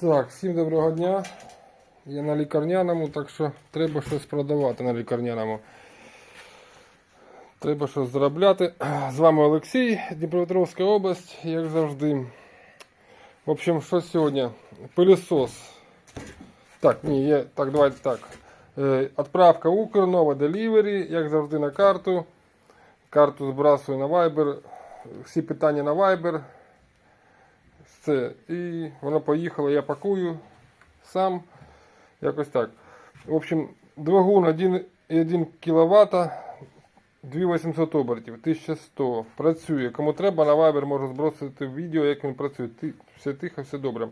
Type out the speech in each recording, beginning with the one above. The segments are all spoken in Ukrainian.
Так, всім доброго дня. Я на лікарняному, так що треба щось продавати на лікарняному. Треба щось заробляти. З вами Олексій, Дніпропетровська область, як завжди. В общем, що сьогодні? Пилісос. Так, ні, є. Так, давайте так. Е, Отправка Укрнова Delivery, як завжди на карту. Карту збрасую на Viber. Всі питання на Viber. Все. І воно поїхало, я пакую сам. Якось так. В общем, двигун 1,1 кВт, 2800 обертів, 1100. Працює. Кому треба, на Viber можу збросити відео, як він працює. Все тихо, все добре.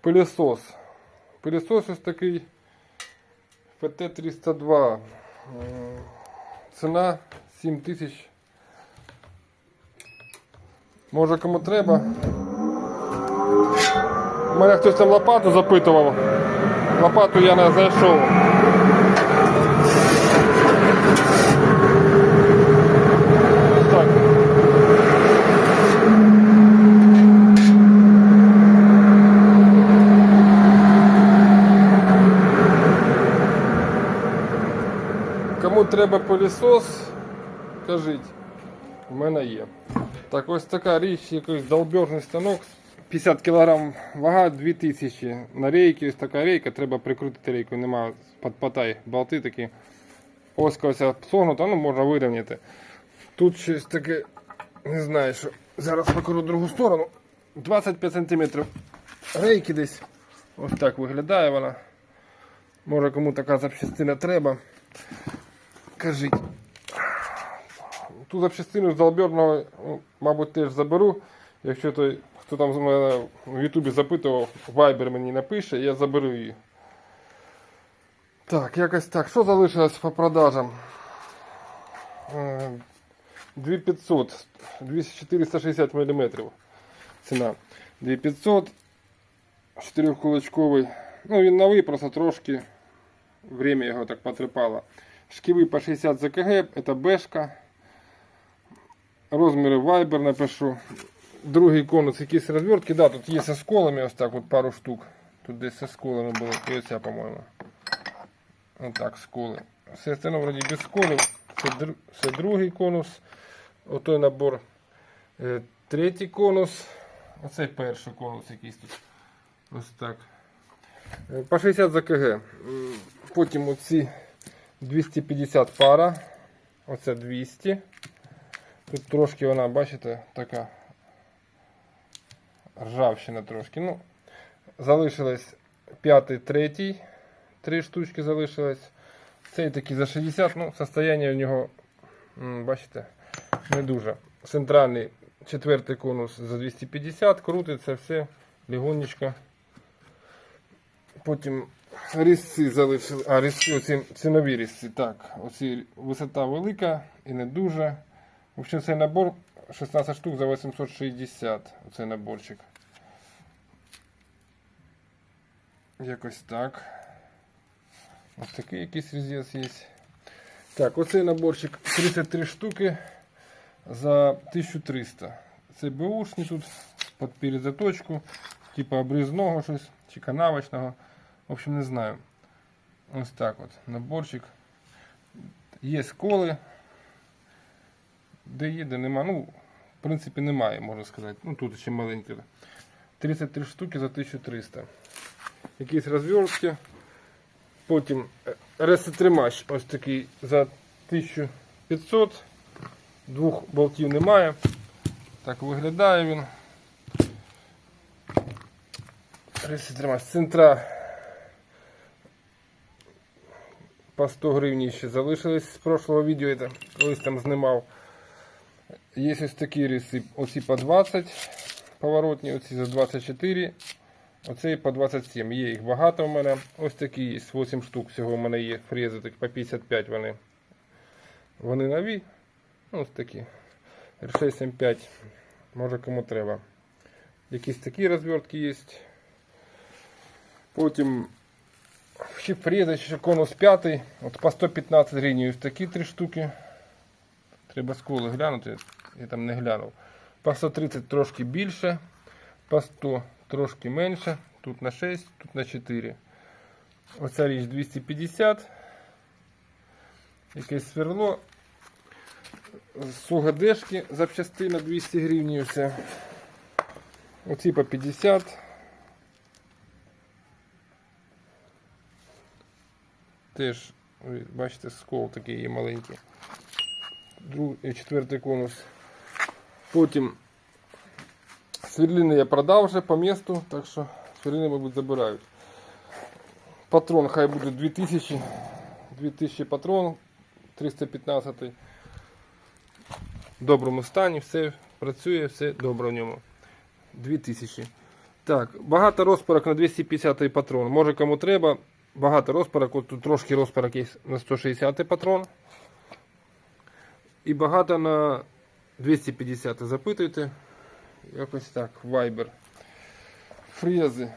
Пилісос. Пилісос ось такий ФТ-302. М, Ціна 7 тисяч. Може кому треба. У мене хтось там лопату запитував. Лопату я не знайшов. Так. Кому треба пилісос, кажіть. У мене є. Так, ось така річ, якийсь долбежний станок. 50 кг вага, 2000 на рейки, ось така рейка, треба прикрутити рейку, нема під потай, болти такі. Ось согнута, ну можна вирівняти. Тут щось таке, не знаю, що. Зараз покажу другу сторону. 25 см рейки десь. Ось так виглядає вона. Може кому така запчастина треба. Кажіть. Ту запчастину з долберного, ну, мабуть, теж заберу. Якщо той, хто там з мене в Ютубі запитував, Viber мені напише, я заберу її. Так, якось так. Що залишилось по продажам? Е, 2500, 460 мм ціна. 2500, 4 кулачковий. Ну він новий, просто трошки время його так потрепало. Шківи по 60 ЗКГ, це бешка. Розміри Viber напишу. Другий конус, якісь розвертки. Да, тут є з осколами, ось так от пару штук. Тут десь з осколами було. І оця, по-моєму. Ось так, сколи. Все остальне вроді без сколів. Це, дру- це другий конус. Отой набор. Е, третій конус. Оцей перший конус якийсь тут. Ось так. Е, По 60 за КГ. Потім оці 250 пара. Оце 200. Тут трошки вона, бачите, така ржавчина трошки. Ну, залишилось п'ятий, третій. Три штучки залишилось. Цей такий за 60, ну, состояние у нього, бачите, не дуже. Центральний четвертий конус за 250, крутиться все, легонечко. Потім різці залишили. А, різці, оці цінові різці. Так, оці висота велика і не дуже. В общем, цей набор 16 штук за 860. Оцей наборчик. Якось так. Ось такий якийсь різець є. Так, оцей наборчик 33 штуки за 1300. Це бушні тут під перезаточку, типа обрізного щось чи канавочного. В общем, не знаю. Ось так от наборчик. Є сколи. Де є, де нема. Ну, в принципі, немає, можна сказати. Ну тут ще маленькі. 33 штуки за 1300. Якісь розвертки. Потім е, ресетримач ось такий за 1500. Двох болтів немає. Так виглядає він. Ресетримач центра по 100 гривень ще залишились з прошлого відео. Колись там знімав. Є ось такі риси, оці по 20 поворотні, оці за 24, оцей по 27. Є їх багато в мене. Ось такі є, 8 штук всього в мене є фрези, так по 55 вони. Вони нові. Ну, Ось такі. R675. Може кому треба. Якісь такі розвертки є. Потім ще фреза, ще конус 5. От по 115 гривень ось такі три штуки. Треба сколи глянути, я там не глянув. По 130 трошки більше, по 100 трошки менше. тут на 6, тут на 4. Оця річ 250. Якесь сверло. З УГДшки запчастина 200 гривень. Все. Оці по 50. Теж, бачите, скол такий є маленький. Друг, і четвертий конус. Потім сверлини я продав вже по місту, так що сверлини, мабуть, забирають. Патрон хай буде 2000. 2000 патрон, 315 в доброму стані, все працює, все добре в ньому. 2000. Так, багато розпорок на 250 патрон. Може кому треба. Багато розпорок, от тут трошки розпорок є на 160 патрон. І багато на 250 запитуйте. Якось так, Viber. Фрези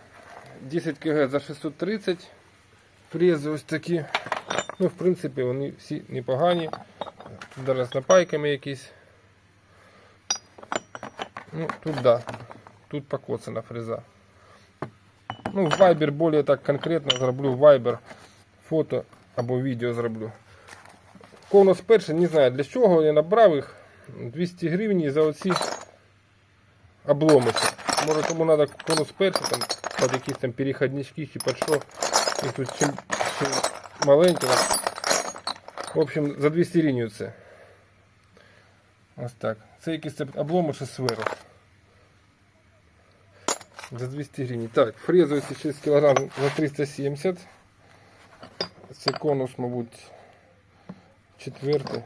10 кг за 630. Фрези ось такі. Ну, в принципі, вони всі непогані. Зараз напайками якісь. Ну, тут да. Тут покоцана фреза. Ну, в Viber так конкретно зроблю Viber фото або відео зроблю. Конус перший, не знаю для чого, я набрав їх 200 гривень за оці обломиці. Може кому треба конус перший, там, під якісь там переходнички чи під що. І тут чим, чим маленький. В общем, за 200 гривень це. Ось так. Це якісь там обломиші сверу. За 200 гривень. Так, фрезу 6 кг за 370. Це конус, мабуть, четвертий.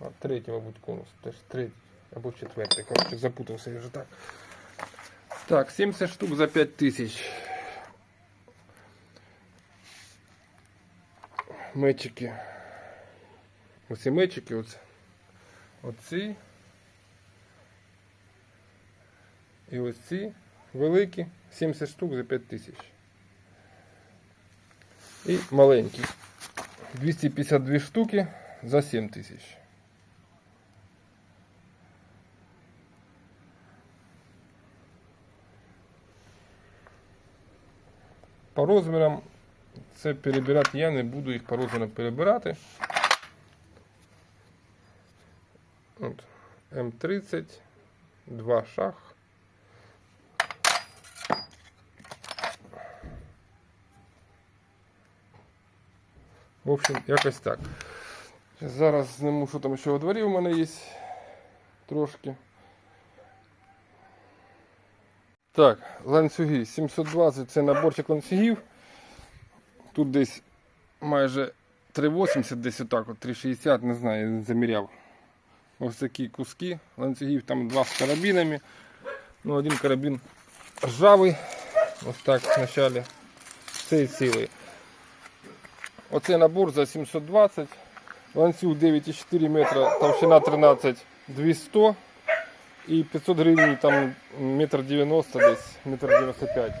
А третій, мабуть, конус. Теж третій або четвертий. Короче, запутався я вже так. Так, 70 штук за 5000. Мечики. Оці мечики, оці. Оці. І ось ці великі 70 штук за 5 тисяч. І маленькі 252 штуки за 7 тисяч. По розмірам це перебирати я не буду їх по розмірам перебирати. От, М30, два шах. Общем, якось так. Зараз зніму, що там ще у дворі у мене є трошки. Так, ланцюги 720 це наборчик ланцюгів. Тут десь майже 3,80, десь отак, от 3,60, не знаю, я заміряв. Ось такі куски ланцюгів, там два з карабінами. Ну, один карабін ржавий. Ось так в началі. Цей цілий. Оцей набор за 720. Ланцюг 9,4 метра, товщина 13 200 і 500 гривень там метр 90 десь, метр 95.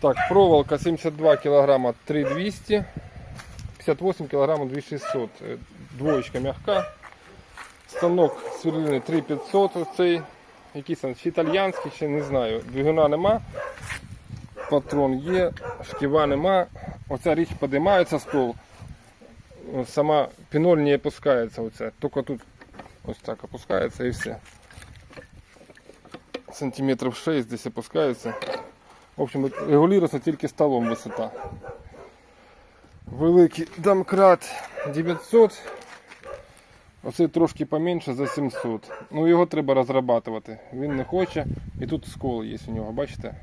Так, проволока 72 килограмма 3200, 58 килограмма 2600. Е, Двоечка мягка. Станок сверлини 3500 оцей. Якийсь він чи італьянський, чи не знаю. Двигуна нема. Патрон є, шківа нема. Оця річ підіймається стол. Сама піноль не опускається. Оця. Тільки тут ось так опускається і все. Сантиметрів 6 десь опускається. В общем, регулюється тільки столом висота. Великий домкрат 900. Оцей трошки поменше за 700. Ну його треба розрабатувати. Він не хоче. І тут скол є у нього, бачите?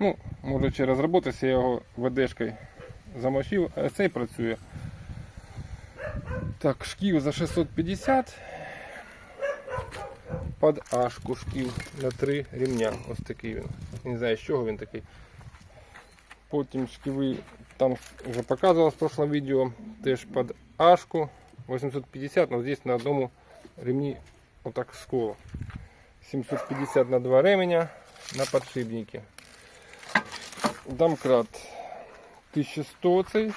Ну, може через роботися я його ВДшкою замочив, а цей працює. Так, шків за 650. Під ашку шків на 3 рівня. Ось такий він. Не знаю з чого він такий. Потім шківи там вже показував в прошлом відео. Теж під ашку 850, но здесь на одному ремні отак сколо. 750 на два ременя на подшипнике. Домкрат 1100 цей.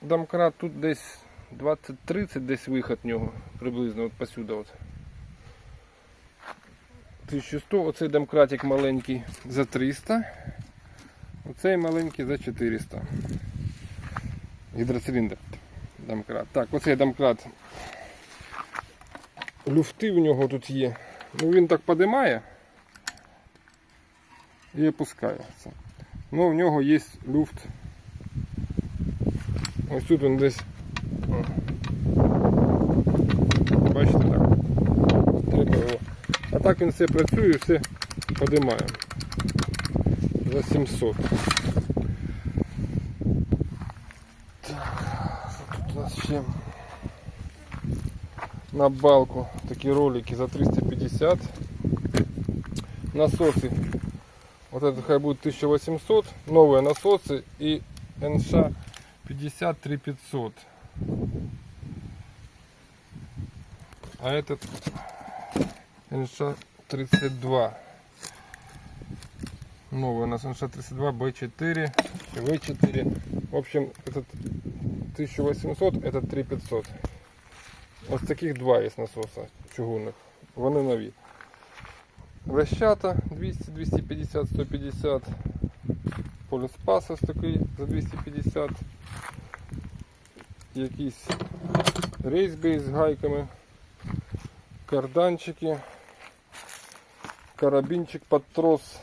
Домкрат тут десь 20-30 десь виход нього приблизно от посюди. От. 1100, оцей домкратик маленький за 300. Оцей маленький за 400. Гідроциліндр. Домкрат. Так, оцей домкрат. Люфти в нього тут є. Ну він так подимає і опускається. Ну в нього є люфт. Ось тут він десь. Бачите так. Треба його. А так він все працює, все подимає. За 700. Так, тут у нас ще? На балку такі ролики за 350. Насосы. Вот это хай будет 1800. Новые насосы и НШ 53 500. А этот НШ 32. Новый у нас НШ 32 Б4 В4. В общем, этот 1800, этот 3500. Ось таких два є насоса чугунних. Вони нові. Вещата 200, 250, 150. Поліспас ось такий за 250. Якісь рейсби з гайками. Карданчики. Карабінчик під трос.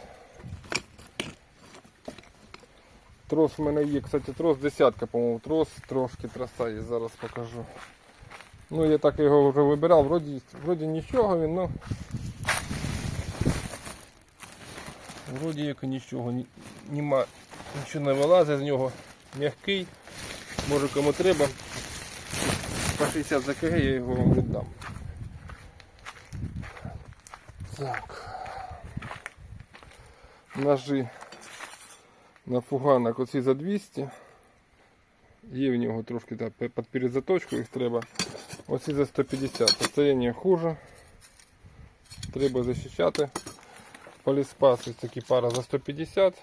Трос в мене є, кстати, трос десятка, по-моєму, трос, трошки троса є, зараз покажу. Ну я так його вже вибирав, вроді, вроді нічого він, ну вроді як нічого, ні, нема, нічого не вилазить з нього. М'який, може кому треба. По 60 за я його вам віддам. Так. Ножи на фуганок оці за 200. Є в нього трошки так, під перезаточку їх треба. Оці за 150. Состояние хуже. Треба захищати. Поліспас ось такі пара за 150.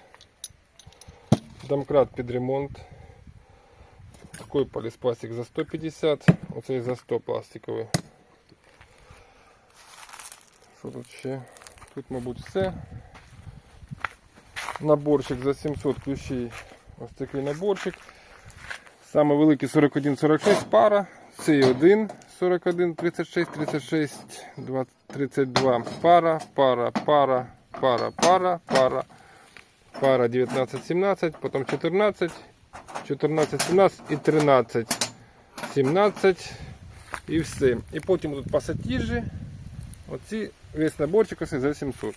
Домкрат під ремонт. Такий поліспасик за 150. Оцей за 100 пластиковий. Що тут ще? Тут, мабуть, все. Наборчик за 700 ключей. Ось такий наборчик. Саме великий 41-46 пара. Цей 1 41, 36, 36, 2, 32 пара, пара, пара, пара, пара, пара, пара 19, 17, потім 14, 14, 17 і 13, 17 і все. І потім тут пасатіжі. Оці весь наборчик за 700.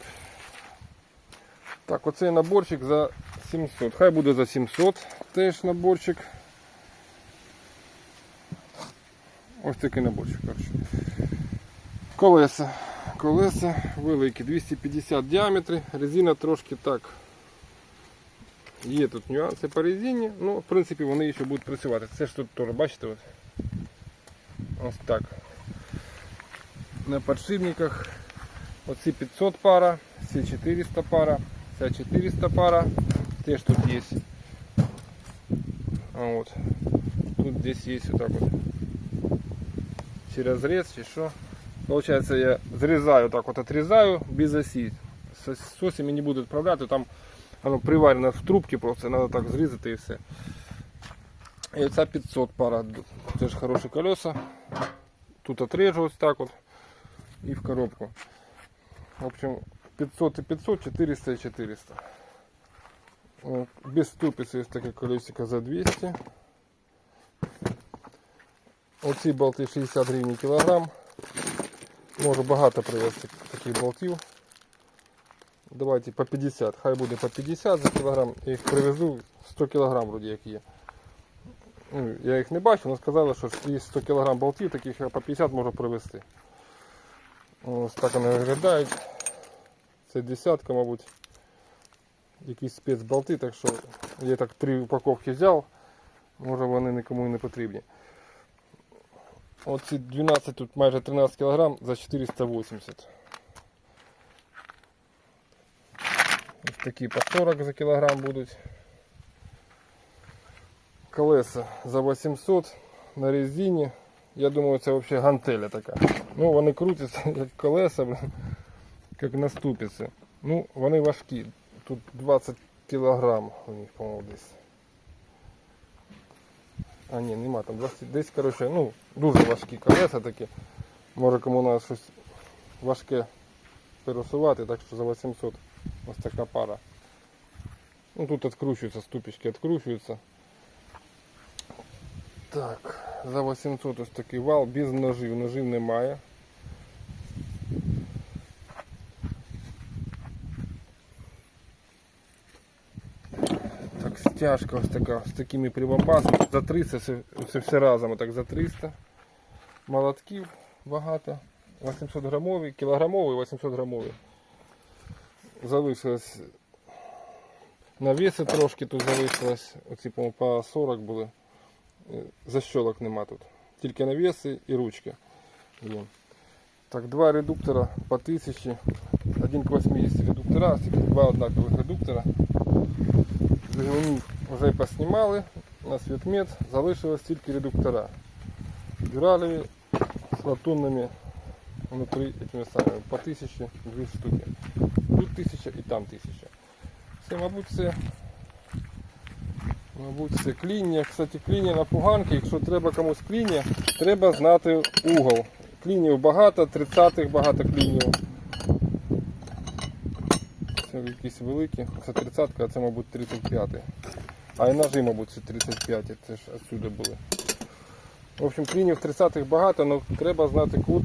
Так, оцей наборчик за 700. Хай буде за 700 теж наборчик. Ось такий наборчик. коротше. Колеса. Колеса великі, 250 діаметри, резина трошки так. Є тут нюанси по резині, ну в принципі вони ще будуть працювати. Це ж тут теж, бачите, от. ось так. На подшипниках оці 500 пара, ці 400 пара, ця 400 пара, теж тут є. А от. Тут десь є отак от через рез чи що. Получается я зрізаю, так от отрізаю без осі. З з осями не буду відправляти, там воно приварено в трубці, просто треба так зрізати і все. І оця 500 пара, теж хороші колеса. Тут отрежу ось так от і в коробку. В общем, 500 і 500, 400 і 400. Без ступиці ось таке колесико за 200. Оці болти 60 гривень кілограм. Можу багато привезти таких болтів. Давайте по 50, хай буде по 50 за кілограм. Я їх привезу 100 кілограм вроді як є. Ну, я їх не бачу, але сказали, що є 100 кілограм болтів, таких я по 50 можу привезти. Ось так вони виглядають. Це десятка, мабуть. Якісь спецболти, так що я так три упаковки взяв. Може вони нікому і не потрібні. Оці 12 тут майже 13 кг за 480. Ось такі по 40 за кілограм будуть. Колеса за 800 на резині. Я думаю, це взагалі гантеля така. Ну вони крутяться як колеса. блін. як на ступиці. Ну, вони важкі. Тут 20 кілограм у них, по-моєму, десь. А ні, нема там 20, десь, коротше, ну, дуже важкі колеса такі. Може кому треба щось важке пересувати, так що за 800 ось така пара. Ну тут відкручуються, ступички відкручуються. Так, за 800 ось такий вал, без ножів, ножів немає. Так, стяжка ось така, з такими прибамбасами. За 300, це, це все разом, так за 300. Молотків багато. 800 грамові, кілограмові, 800 грамові. Залишилось навіси трошки тут залишилось. Оці, по 40 були. Е, Защолок нема тут. Тільки навіси і ручки. Так, два редуктора по 1000. Один к 80 редуктора, два однакових редуктора. Двигуни вже поснімали на світмет, залишилось тільки редуктора. Дюралеві з латунними внутри этими самими по 1000 дві штуки. Тут 1000 і там 1000. Це, мабуть, це. Мабуть, це кління. Кстати, кління на фуганки, якщо треба комусь кління, треба знати угол. Клінів багато, 30-х багато клінів. Якісь великі. Це 30 а це, мабуть, 35 А і ножи, мабуть, це 35 це ж отсюди були. В общем, клінів 30-х багато, але треба знати кут.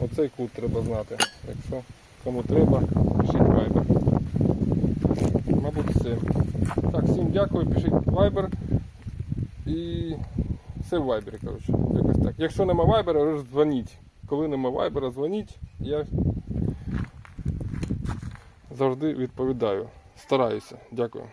Оцей кут треба знати. Якщо кому треба, пишіть вайбер. Мабуть, все. Так, всім дякую, пишіть вайбер. І все в вайбері, коротше. Якось так. Якщо нема вайбера, дзвоніть. Коли нема вайбера, дзвоніть. Я завжди відповідаю. Стараюся. Дякую.